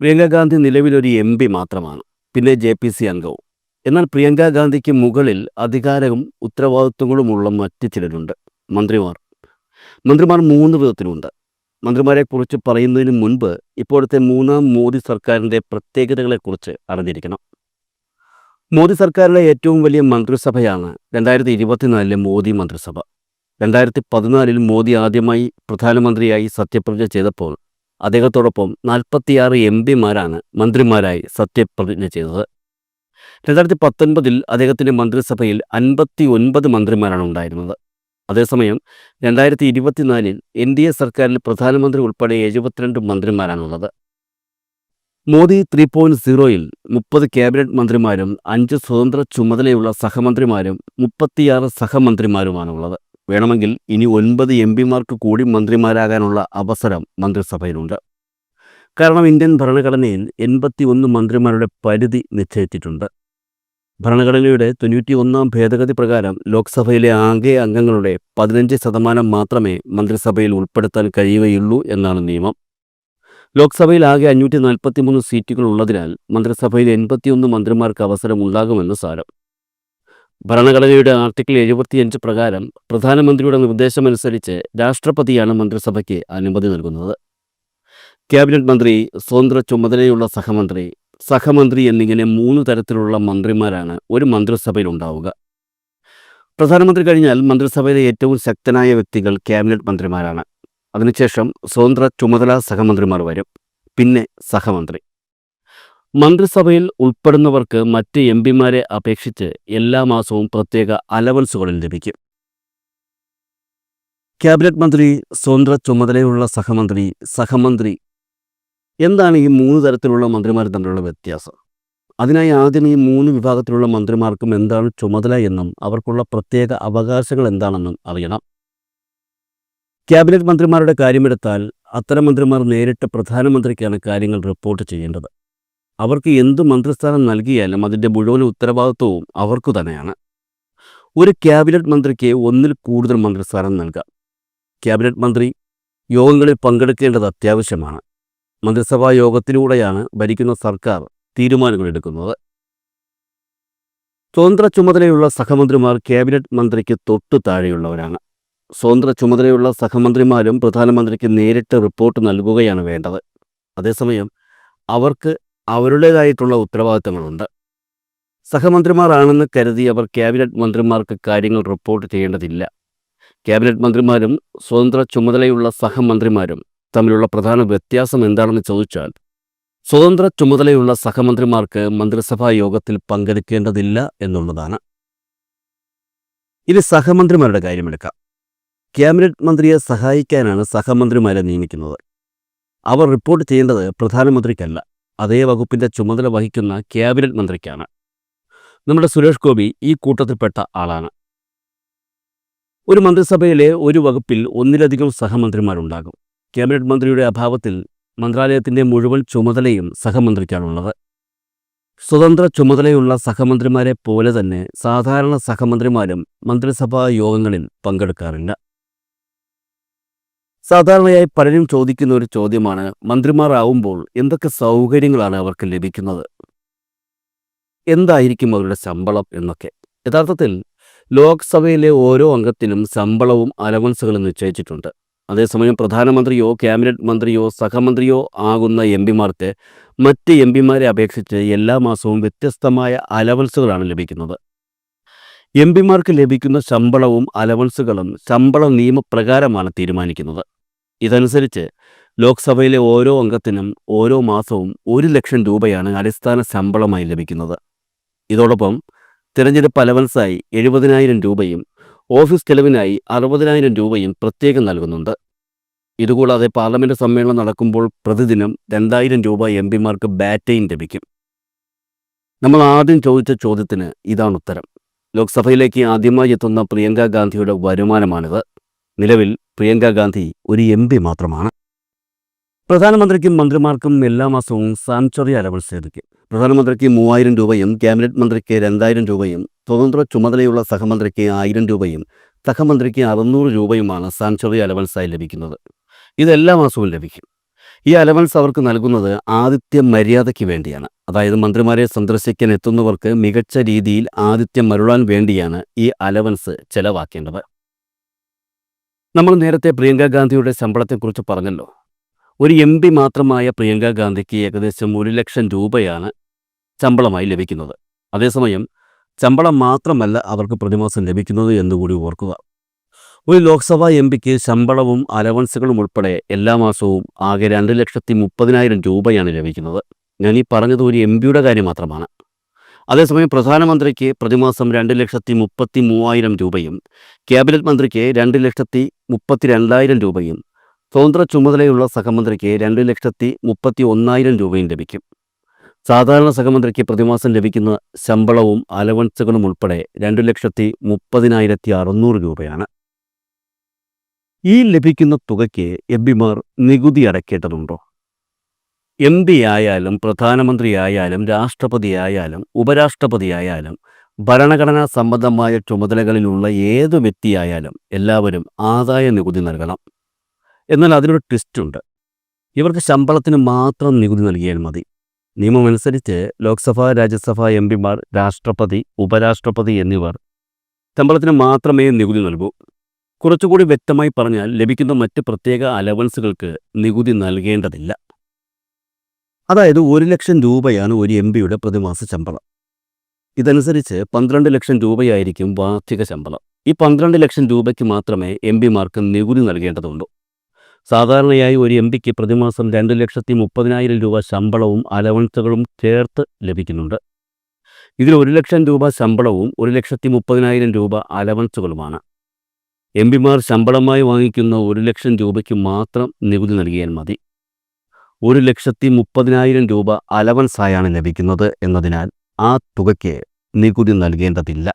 പ്രിയങ്ക ഗാന്ധി നിലവിലൊരു M P മാത്രമാണ് പിന്നെ ജെ പി സി അംഗവും. എന്നാൽ പ്രിയങ്കാഗാന്ധിക്ക് മുകളിൽ അധികാരവും ഉത്തരവാദിത്വങ്ങളുമുള്ള മറ്റ് ചിലരുണ്ട്. മന്ത്രിമാർ. മന്ത്രിമാർ മൂന്ന് വിധത്തിലുണ്ട്. മന്ത്രിമാരെക്കുറിച്ച് പറയുന്നതിന് മുൻപ് ഇപ്പോഴത്തെ മൂന്നാം മോദി സർക്കാരിന്റെ പ്രത്യേകതകളെക്കുറിച്ച് അറിഞ്ഞിരിക്കണം. മോദി സർക്കാരിലെ ഏറ്റവും വലിയ മന്ത്രിസഭയാണ് രണ്ടായിരത്തി ഇരുപത്തിനാലിലെ മോദി മന്ത്രിസഭ. രണ്ടായിരത്തി പതിനാലിൽ മോദി ആദ്യമായി പ്രധാനമന്ത്രിയായി സത്യപ്രതിജ്ഞ ചെയ്തപ്പോൾ അദ്ദേഹത്തോടൊപ്പം നാൽപ്പത്തിയാറ് എം പിമാരാണ് മന്ത്രിമാരായി സത്യപ്രതിജ്ഞ ചെയ്തത്. രണ്ടായിരത്തി പത്തൊൻപതിൽ അദ്ദേഹത്തിന്റെ മന്ത്രിസഭയിൽ അൻപത്തി ഒൻപത് മന്ത്രിമാരാണ് ഉണ്ടായിരുന്നത്. അതേസമയം രണ്ടായിരത്തി ഇരുപത്തിനാലിൽ എൻ ഡി എ സർക്കാരിൽ പ്രധാനമന്ത്രി ഉൾപ്പെടെ എഴുപത്തിരണ്ട് മന്ത്രിമാരാണുള്ളത്. മോദി ത്രീ പോയിന്റ് സീറോയിൽ മുപ്പത് ക്യാബിനറ്റ് മന്ത്രിമാരും അഞ്ച് സ്വതന്ത്ര ചുമതലയുള്ള സഹമന്ത്രിമാരും മുപ്പത്തിയാറ് സഹമന്ത്രിമാരുമാണുള്ളത്. വേണമെങ്കിൽ ഇനി ഒൻപത് എം പിമാർക്ക് കൂടി മന്ത്രിമാരാകാനുള്ള അവസരം മന്ത്രിസഭയിലുണ്ട്. കാരണം ഇന്ത്യൻ ഭരണഘടനയിൽ എൺപത്തി ഒന്ന് മന്ത്രിമാരുടെ പരിധി നിശ്ചയിച്ചിട്ടുണ്ട്. ഭരണഘടനയുടെ തൊണ്ണൂറ്റി ഒന്നാം ഭേദഗതി പ്രകാരം ലോക്സഭയിലെ ആകെ അംഗങ്ങളുടെ പതിനഞ്ച് ശതമാനം മാത്രമേ മന്ത്രിസഭയിൽ ഉൾപ്പെടുത്താൻ കഴിയുകയുള്ളൂ എന്നാണ് നിയമം. ലോക്സഭയിൽ ആകെ അഞ്ഞൂറ്റി നാൽപ്പത്തി മൂന്ന് സീറ്റുകൾ ഉള്ളതിനാൽ മന്ത്രിസഭയിൽ എൺപത്തിയൊന്ന് മന്ത്രിമാർക്ക് അവസരം ഉണ്ടാകുമെന്ന് സാരം. ഭരണഘടനയുടെ ആർട്ടിക്കിൾ എഴുപത്തിയഞ്ച് പ്രകാരം പ്രധാനമന്ത്രിയുടെ നിർദ്ദേശമനുസരിച്ച് രാഷ്ട്രപതിയാണ് മന്ത്രിസഭയ്ക്ക് അനുമതി നൽകുന്നത്. ക്യാബിനറ്റ് മന്ത്രി സ്വതന്ത്ര ചുമതലയുള്ള സഹമന്ത്രി സഹമന്ത്രി എന്നിങ്ങനെ മൂന്ന് തരത്തിലുള്ള മന്ത്രിമാരാണ് ഒരു മന്ത്രിസഭയിൽ ഉണ്ടാവുക പ്രധാനമന്ത്രി കഴിഞ്ഞാൽ മന്ത്രിസഭയിലെ ഏറ്റവും ശക്തനായ വ്യക്തികൾ ക്യാബിനറ്റ് മന്ത്രിമാരാണ്. അതിനുശേഷം സ്വതന്ത്ര ചുമതല സഹമന്ത്രിമാർ വരും. പിന്നെ സഹമന്ത്രി. മന്ത്രിസഭയിൽ ഉൾപ്പെടുന്നവർക്ക് മറ്റ് എം പിമാരെ അപേക്ഷിച്ച് എല്ലാ മാസവും പ്രത്യേക അലവൻസുകളിൽ ലഭിക്കും. ക്യാബിനറ്റ് മന്ത്രി സ്വതന്ത്ര ചുമതലയുള്ള സഹമന്ത്രി സഹമന്ത്രി എന്താണ് ഈ മൂന്ന് തരത്തിലുള്ള മന്ത്രിമാർ തമ്മിലുള്ള വ്യത്യാസം? അതിനായി ആദ്യം ഈ മൂന്ന് വിഭാഗത്തിലുള്ള മന്ത്രിമാർക്കും എന്താണ് ചുമതല എന്നും അവർക്കുള്ള പ്രത്യേക അവകാശങ്ങൾ എന്താണെന്നും അറിയണം. ക്യാബിനറ്റ് മന്ത്രിമാരുടെ കാര്യമെടുത്താൽ അത്തരം മന്ത്രിമാർ നേരിട്ട് പ്രധാനമന്ത്രിക്കാണ് കാര്യങ്ങൾ റിപ്പോർട്ട് ചെയ്യേണ്ടത്. അവർക്ക് എന്ത് മന്ത്രിസ്ഥാനം നൽകിയാലും അതിന്റെ മുഴുവൻ ഉത്തരവാദിത്വവും അവർക്കു തന്നെയാണ്. ഒരു ക്യാബിനറ്റ് മന്ത്രിക്ക് ഒന്നിൽ കൂടുതൽ മന്ത്രിസ്ഥാനം നൽകാം. ക്യാബിനറ്റ് മന്ത്രി യോഗങ്ങളിൽ പങ്കെടുക്കേണ്ടത് അത്യാവശ്യമാണ്. മന്ത്രിസഭാ യോഗത്തിലൂടെയാണ് ഭരിക്കുന്ന സർക്കാർ തീരുമാനങ്ങൾ എടുക്കുന്നത്. സ്വതന്ത്ര ചുമതലയുള്ള സഹമന്ത്രിമാർ ക്യാബിനറ്റ് മന്ത്രിക്ക് തൊട്ടു താഴെയുള്ളവരാണ്. സ്വതന്ത്ര ചുമതലയുള്ള സഹമന്ത്രിമാരും പ്രധാനമന്ത്രിക്ക് നേരിട്ട് റിപ്പോർട്ട് നൽകുകയാണ് വേണ്ടത്. അതേസമയം അവർക്ക് അവരുടേതായിട്ടുള്ള ഉത്തരവാദിത്തങ്ങളുണ്ട്. സഹമന്ത്രിമാരാണെന്ന് കരുതി അവർ ക്യാബിനറ്റ് മന്ത്രിമാർക്ക് കാര്യങ്ങൾ റിപ്പോർട്ട് ചെയ്യേണ്ടതില്ല. ക്യാബിനറ്റ് മന്ത്രിമാരും സ്വതന്ത്ര ചുമതലയുള്ള സഹമന്ത്രിമാരും തമ്മിലുള്ള പ്രധാന വ്യത്യാസം എന്താണെന്ന് ചോദിച്ചാൽ സ്വതന്ത്ര ചുമതലയുള്ള സഹമന്ത്രിമാർക്ക് മന്ത്രിസഭാ യോഗത്തിൽ പങ്കെടുക്കേണ്ടതില്ല എന്നുള്ളതാണ്. ഇനി സഹമന്ത്രിമാരുടെ കാര്യമെടുക്കാം. ക്യാബിനറ്റ് മന്ത്രിയെ സഹായിക്കാനാണ് സഹമന്ത്രിമാരെ നിയമിക്കുന്നത്. അവർ റിപ്പോർട്ട് ചെയ്യേണ്ടത് പ്രധാനമന്ത്രിക്കല്ല. അതേ വകുപ്പിന്റെ ചുമതല വഹിക്കുന്ന ക്യാബിനറ്റ് മന്ത്രിക്കാണ്. നമ്മുടെ സുരേഷ് ഗോപി ഈ കൂട്ടത്തിൽപ്പെട്ട ആളാണ്. ഒരു മന്ത്രിസഭയിലെ ഒരു വകുപ്പിൽ ഒന്നിലധികം സഹമന്ത്രിമാരുണ്ടാകും. ക്യാബിനറ്റ് മന്ത്രിയുടെ അഭാവത്തിൽ മന്ത്രാലയത്തിന്റെ മുഴുവൻ ചുമതലയും സഹമന്ത്രിക്കാണുള്ളത്. സ്വതന്ത്ര ചുമതലയുള്ള സഹമന്ത്രിമാരെ പോലെ തന്നെ സാധാരണ സഹമന്ത്രിമാരും മന്ത്രിസഭാ യോഗങ്ങളിൽ പങ്കെടുക്കാറില്ല. സാധാരണയായി പലരും ചോദിക്കുന്ന ഒരു ചോദ്യമാണ് മന്ത്രിമാർ ആവുമ്പോൾ എന്തൊക്കെ സൗകര്യങ്ങളാണ് അവർക്ക് ലഭിക്കുന്നത്? എന്തായിരിക്കും അവരുടെ ശമ്പളം എന്നൊക്കെ. യഥാർത്ഥത്തിൽ ലോക്സഭയിലെ ഓരോ അംഗത്തിനും ശമ്പളവും അലവൻസുകളും നിശ്ചയിച്ചിട്ടുണ്ട്. അതേസമയം പ്രധാനമന്ത്രിയോ ക്യാബിനറ്റ് മന്ത്രിയോ സഹമന്ത്രിയോ ആകുന്ന എം പിമാർക്ക് മറ്റ് എം പിമാരെ അപേക്ഷിച്ച് എല്ലാ മാസവും വ്യത്യസ്തമായ അലവൻസുകളാണ് ലഭിക്കുന്നത്. എം പിമാർക്ക് ലഭിക്കുന്ന ശമ്പളവും അലവൻസുകളും ശമ്പള നിയമപ്രകാരമാണ് തീരുമാനിക്കുന്നത്. ഇതനുസരിച്ച് ലോക്സഭയിലെ ഓരോ അംഗത്തിനും ഓരോ മാസവും ഒരു ലക്ഷം രൂപയാണ് അടിസ്ഥാന ശമ്പളമായി ലഭിക്കുന്നത്. ഇതോടൊപ്പം തിരഞ്ഞെടുപ്പ് അലവൻസായി എഴുപതിനായിരം രൂപയും ഓഫീസ് ചെലവിനായി അറുപതിനായിരം രൂപയും പ്രത്യേകം നൽകുന്നുണ്ട്. ഇതുകൂടാതെ പാർലമെന്റ് സമ്മേളനം നടക്കുമ്പോൾ പ്രതിദിനം രണ്ടായിരം രൂപ എം പിമാർക്ക് ബാറ്റയും ലഭിക്കും. നമ്മൾ ആദ്യം ചോദിച്ച ചോദ്യത്തിന് ഇതാണ് ഉത്തരം. ലോക്സഭയിലേക്ക് ആദ്യമായി എത്തുന്ന പ്രിയങ്ക ഗാന്ധിയുടെ വരുമാനമാണിത്. നിലവിൽ പ്രിയങ്ക ഗാന്ധി ഒരു എം പി മാത്രമാണ്. പ്രധാനമന്ത്രിക്കും മന്ത്രിമാർക്കും എല്ലാ മാസവും സാങ്ച്വറി അലവൻസ് ലഭിക്കും പ്രധാനമന്ത്രിക്ക് മൂവായിരം രൂപയും ക്യാബിനറ്റ് മന്ത്രിക്ക് രണ്ടായിരം രൂപയും സ്വതന്ത്ര ചുമതലയുള്ള സഹമന്ത്രിക്ക് ആയിരം രൂപയും സഹമന്ത്രിക്ക് അറുന്നൂറ് രൂപയുമാണ് സാങ്ച്വറി അലവൻസായി ലഭിക്കുന്നത്. ഇത് എല്ലാ മാസവും ലഭിക്കും. ഈ അലവൻസ് അവർക്ക് നൽകുന്നത് ആതിഥ്യ മര്യാദയ്ക്ക് വേണ്ടിയാണ്. അതായത് മന്ത്രിമാരെ സന്ദർശിക്കാൻ എത്തുന്നവർക്ക് മികച്ച രീതിയിൽ ആതിഥ്യം മരുളാൻ വേണ്ടിയാണ് ഈ അലവൻസ് ചെലവാക്കേണ്ടത്. നമ്മൾ നേരത്തെ പ്രിയങ്ക ഗാന്ധിയുടെ ശമ്പളത്തെക്കുറിച്ച് പറഞ്ഞല്ലോ. ഒരു എം പി മാത്രമായ പ്രിയങ്ക ഗാന്ധിക്ക് ഏകദേശം ഒരു ലക്ഷം രൂപയാണ് ശമ്പളമായി ലഭിക്കുന്നത്. അതേസമയം ശമ്പളം മാത്രമല്ല അവർക്ക് പ്രതിമാസം ലഭിക്കുന്നത് എന്നുകൂടി ഓർക്കുക. ഒരു ലോക്സഭാ എം പിക്ക് ശമ്പളവും അലവൻസുകളും ഉൾപ്പെടെ എല്ലാ മാസവും ആകെ രണ്ട് ലക്ഷത്തി മുപ്പതിനായിരം രൂപയാണ് ലഭിക്കുന്നത്. ഞാൻ ഈ പറഞ്ഞത് ഒരു എം പിയുടെ കാര്യം മാത്രമാണ്. അതേസമയം പ്രധാനമന്ത്രിക്ക് പ്രതിമാസം രണ്ട് ലക്ഷത്തി മുപ്പത്തി മൂവായിരം രൂപയും ക്യാബിനറ്റ് മന്ത്രിക്ക് രണ്ട് ലക്ഷത്തി മുപ്പത്തി രണ്ടായിരം രൂപയും സ്വതന്ത്ര ചുമതലയുള്ള സഹമന്ത്രിക്ക് രണ്ട് ലക്ഷത്തി മുപ്പത്തി ഒന്നായിരം രൂപയും ലഭിക്കും. സാധാരണ സഹമന്ത്രിക്ക് പ്രതിമാസം ലഭിക്കുന്ന ശമ്പളവും അലവൻസുകളും ഉൾപ്പെടെ രണ്ട് ലക്ഷത്തി മുപ്പതിനായിരത്തി അറുന്നൂറ് രൂപയാണ്. ഈ ലഭിക്കുന്ന തുകയ്ക്ക് എം പിമാർ നികുതി അടയ്ക്കേണ്ടതുണ്ടോ? എം പി ആയാലും പ്രധാനമന്ത്രിയായാലും രാഷ്ട്രപതിയായാലും ഉപരാഷ്ട്രപതിയായാലും ഭരണഘടനാ സംബന്ധമായ ചുമതലകളിലുള്ള ഏത് വ്യക്തിയായാലും എല്ലാവരും ആദായ നികുതി നൽകണം. എന്നാൽ അതിനൊരു ട്വിസ്റ്റുണ്ട്. ഇവർക്ക് ശമ്പളത്തിന് മാത്രം നികുതി നൽകിയാൽ മതി. നിയമമനുസരിച്ച് ലോക്സഭ രാജ്യസഭ എം പിമാർ രാഷ്ട്രപതി ഉപരാഷ്ട്രപതി എന്നിവർ ശമ്പളത്തിന് മാത്രമേ നികുതി നൽകൂ. കുറച്ചുകൂടി വ്യക്തമായി പറഞ്ഞാൽ ലഭിക്കുന്ന മറ്റ് പ്രത്യേക അലവൻസുകൾക്ക് നികുതി നൽകേണ്ടതില്ല. അതായത് ഒരു ലക്ഷം രൂപയാണ് ഒരു എം പിയുടെ പ്രതിമാസ ശമ്പളം. ഇതനുസരിച്ച് പന്ത്രണ്ട് ലക്ഷം രൂപയായിരിക്കും വാർഷിക ശമ്പളം. ഈ പന്ത്രണ്ട് ലക്ഷം രൂപയ്ക്ക് മാത്രമേ എം പിമാർക്ക് നികുതി നൽകേണ്ടതുള്ളൂ. സാധാരണയായി ഒരു എം പിക്ക് പ്രതിമാസം രണ്ട് ലക്ഷത്തി മുപ്പതിനായിരം രൂപ ശമ്പളവും അലവൻസുകളും ചേർത്ത് ലഭിക്കുന്നുണ്ട്. ഇതിൽ ഒരു ലക്ഷം രൂപ ശമ്പളവും ഒരു ലക്ഷത്തി മുപ്പതിനായിരം രൂപ അലവൻസുകളുമാണ്. എം പിമാർ ശമ്പളമായി വാങ്ങിക്കുന്ന ഒരു ലക്ഷം രൂപയ്ക്ക് മാത്രം നികുതി നൽകിയാൽ മതി. ഒരു ലക്ഷത്തി മുപ്പതിനായിരം രൂപ അലവൻസായാണ് ലഭിക്കുന്നത് എന്നതിനാൽ ആ തുകയ്ക്ക് നികുതി നൽകേണ്ടതില്ല.